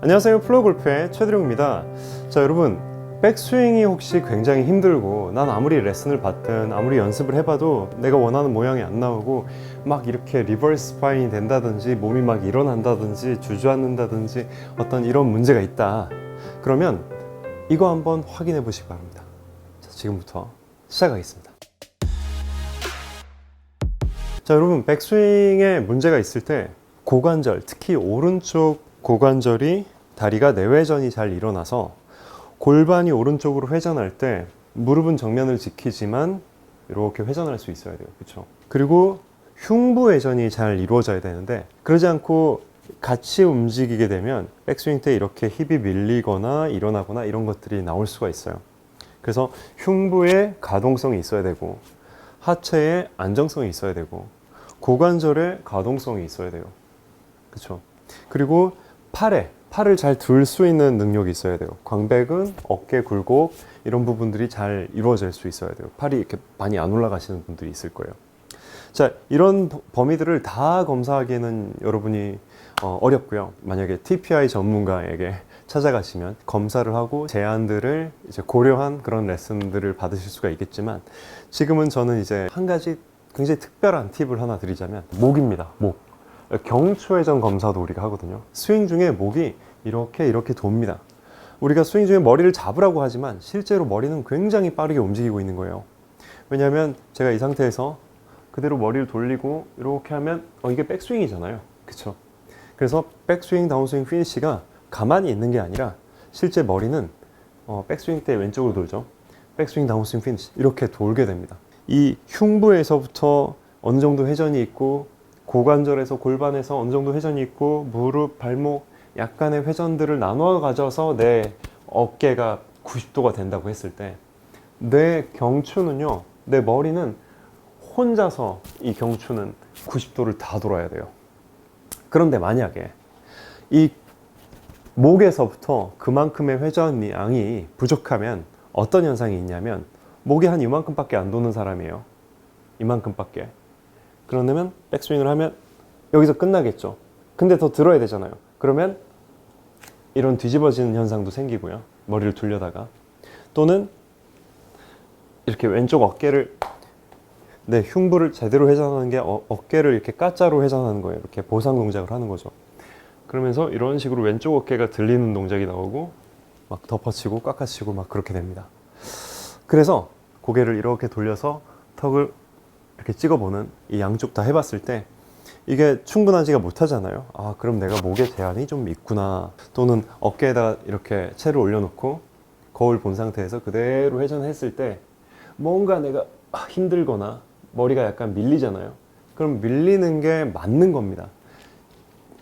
안녕하세요. 플로골프의 최드룡입니다. 자 여러분 백스윙이 혹시 굉장히 힘들고 난 아무리 레슨을 받든 아무리 연습을 해봐도 내가 원하는 모양이 안 나오고 막 이렇게 리버스 파인이 된다든지 몸이 막 일어난다든지 주저앉는다든지 어떤 이런 문제가 있다. 그러면 이거 한번 확인해 보시기 바랍니다. 자 지금부터 시작하겠습니다. 자 여러분 백스윙에 문제가 있을 때 고관절 특히 오른쪽 고관절이 다리가 내회전이 잘 일어나서 골반이 오른쪽으로 회전할 때 무릎은 정면을 지키지만 이렇게 회전할 수 있어야 돼요 그렇죠 그리고 흉부 회전이 잘 이루어져야 되는데 그러지 않고 같이 움직이게 되면 백스윙 때 이렇게 힙이 밀리거나 일어나거나 이런 것들이 나올 수가 있어요 그래서 흉부에 가동성이 있어야 되고 하체에 안정성이 있어야 되고 고관절에 가동성이 있어야 돼요. 그렇죠? 그리고 팔에 팔을 잘 들 수 있는 능력이 있어야 돼요. 광배근, 어깨 굴곡 이런 부분들이 잘 이루어질 수 있어야 돼요. 팔이 이렇게 많이 안 올라가시는 분들이 있을 거예요. 자, 이런 버- 범위들을 다 검사하기에는 여러분이 어, 어렵고요. 만약에 TPI 전문가에게 찾아가시면 검사를 하고 제안들을 이제 고려한 그런 레슨들을 받으실 수가 있겠지만 지금은 저는 이제 한 가지 굉장히 특별한 팁을 하나 드리자면 목입니다. 목. 경추회전 검사도 우리가 하거든요. 스윙 중에 목이 이렇게 이렇게 돕니다. 우리가 스윙 중에 머리를 잡으라고 하지만 실제로 머리는 굉장히 빠르게 움직이고 있는 거예요. 왜냐하면 제가 이 상태에서 그대로 머리를 돌리고 이렇게 하면 어, 이게 백스윙이잖아요. 그렇죠? 그래서 백스윙, 다운스윙, 피니시가 가만히 있는 게 아니라 실제 머리는 어, 백스윙 때 왼쪽으로 돌죠. 백스윙, 다운스윙, 피니시 이렇게 돌게 됩니다. 이 흉부에서부터 어느 정도 회전이 있고 고관절에서 골반에서 어느 정도 회전이 있고 무릎, 발목 약간의 회전들을 나눠 가져서 내 어깨가 90도가 된다고 했을 때 내 경추는요, 내 머리는 혼자서 이 경추는 90도를 다 돌아야 돼요. 그런데 만약에 이 목에서부터 그만큼의 회전 양이 부족하면 어떤 현상이 있냐면 목이 한 이만큼밖에 안 도는 사람이에요. 이만큼밖에. 그러면 백스윙을 하면 여기서 끝나겠죠. 근데 더 들어야 되잖아요. 그러면 이런 뒤집어지는 현상도 생기고요. 머리를 돌려다가 또는 이렇게 왼쪽 어깨를 네, 흉부를 제대로 회전하는 게 어, 어깨를 이렇게 까짜로 회전하는 거예요. 이렇게 보상 동작을 하는 거죠. 그러면서 이런 식으로 왼쪽 어깨가 들리는 동작이 나오고 막 덮어치고 깎아치고 막 그렇게 됩니다. 그래서 고개를 이렇게 돌려서 턱을 이렇게 찍어보는 이 양쪽 다 해봤을 때 이게 충분하지가 못하잖아요. 아, 그럼 내가 목에 제한이 좀 있구나. 또는 어깨에다 이렇게 채를 올려놓고 거울 본 상태에서 그대로 회전했을 때 뭔가 내가 아, 힘들거나 머리가 약간 밀리잖아요. 그럼 밀리는 게 맞는 겁니다.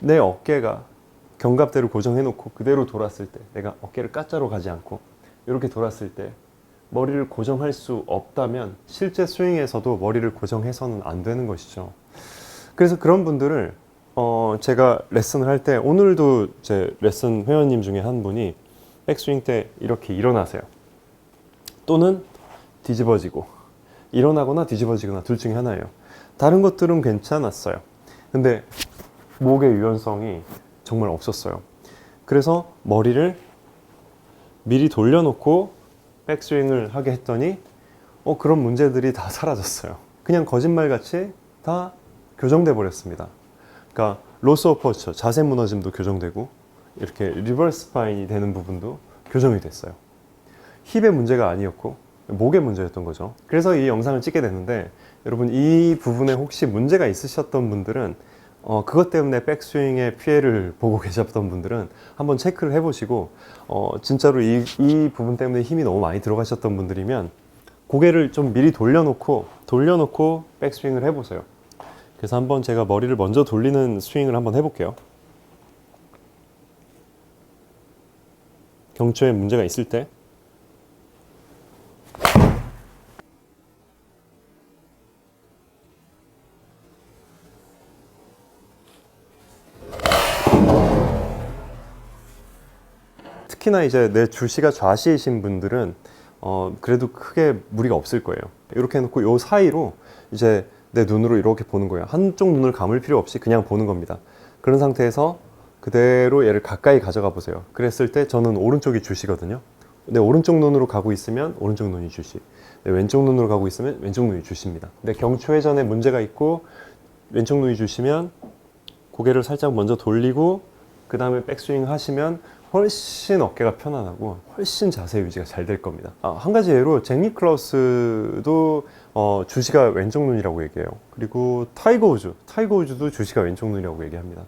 내 어깨가 견갑대로 고정해놓고 그대로 돌았을 때 내가 어깨를 까짜로 가지 않고 이렇게 돌았을 때 머리를 고정할 수 없다면 실제 스윙에서도 머리를 고정해서는 안 되는 것이죠. 그래서 그런 분들을 어 제가 레슨을 할 때 오늘도 제 레슨 회원님 중에 한 분이 백스윙 때 이렇게 일어나세요. 또는 뒤집어지고 일어나거나 뒤집어지거나 둘 중에 하나예요. 다른 것들은 괜찮았어요. 근데 목의 유연성이 정말 없었어요. 그래서 머리를 미리 돌려놓고 백스윙을 하게 했더니 어 그런 문제들이 다 사라졌어요. 그냥 거짓말 같이 다 교정돼 버렸습니다. 그러니까 로스 오퍼처 자세 무너짐도 교정되고 이렇게 리버스 파인이 되는 부분도 교정이 됐어요. 힙의 문제가 아니었고 목의 문제였던 거죠. 그래서 이 영상을 찍게 됐는데 여러분 이 부분에 혹시 문제가 있으셨던 분들은 어, 그것 때문에 백스윙의 피해를 보고 계셨던 분들은 한번 체크를 해보시고 어, 진짜로 이, 이 부분 때문에 힘이 너무 많이 들어가셨던 분들이면 고개를 좀 미리 돌려놓고 돌려놓고 백스윙을 해보세요. 그래서 한번 제가 머리를 먼저 돌리는 스윙을 한번 해볼게요. 경추에 문제가 있을 때 특히나 이제 내 주시가 좌시이신 분들은 어 그래도 크게 무리가 없을 거예요. 이렇게 해놓고 요 사이로 이제 내 눈으로 이렇게 보는 거예요. 한쪽 눈을 감을 필요 없이 그냥 보는 겁니다. 그런 상태에서 그대로 얘를 가까이 가져가 보세요. 그랬을 때 저는 오른쪽이 주시거든요. 내 오른쪽 눈으로 가고 있으면 오른쪽 눈이 주시. 내 왼쪽 눈으로 가고 있으면 왼쪽 눈이 주십니다. 근데 경추회전에 문제가 있고 왼쪽 눈이 주시면 고개를 살짝 먼저 돌리고 그 다음에 백스윙 하시면 훨씬 어깨가 편안하고 훨씬 자세 유지가 잘 될 겁니다. 아, 한 가지 예로 잭 니클라우스도 어, 주시가 왼쪽 눈이라고 얘기해요. 그리고 타이거 우즈, 타이거 우즈도 주시가 왼쪽 눈이라고 얘기합니다.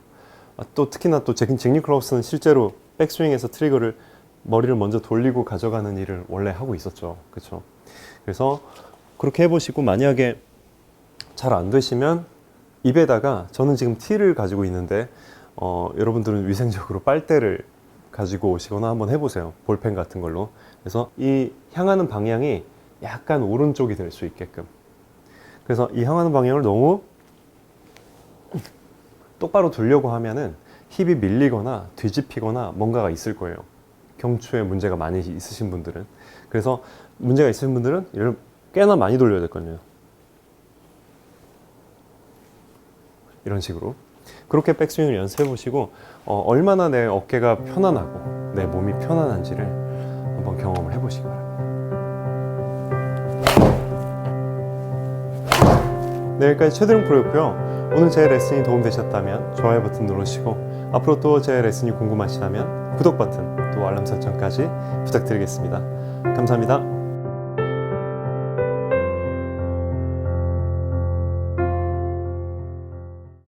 아, 또 특히나 또 잭, 잭 니클라우스는 실제로 백스윙에서 트리거를 머리를 먼저 돌리고 가져가는 일을 원래 하고 있었죠. 그렇죠? 그래서 그렇게 해보시고 만약에 잘 안 되시면 입에다가 저는 지금 티를 가지고 있는데 어, 여러분들은 위생적으로 빨대를 가지고 오시거나 한번 해보세요. 볼펜 같은 걸로. 그래서 이 향하는 방향이 약간 오른쪽이 될 수 있게끔. 그래서 이 향하는 방향을 너무 똑바로 두려고 하면은 힙이 밀리거나 뒤집히거나 뭔가가 있을 거예요. 경추에 문제가 많이 있으신 분들은. 그래서 문제가 있으신 분들은 이를 꽤나 많이 돌려야 될 거예요. 이런 식으로. 그렇게 백스윙을 연습해 보시고 어, 얼마나 내 어깨가 편안하고 내 몸이 편안한지를 한번 경험을 해 보시기 바랍니다. 네, 여기까지 최드름 프로였고요. 오늘 제 레슨이 도움되셨다면 좋아요 버튼 누르시고 앞으로 또 제 레슨이 궁금하시다면 구독 버튼 또 알람 설정까지 부탁드리겠습니다. 감사합니다.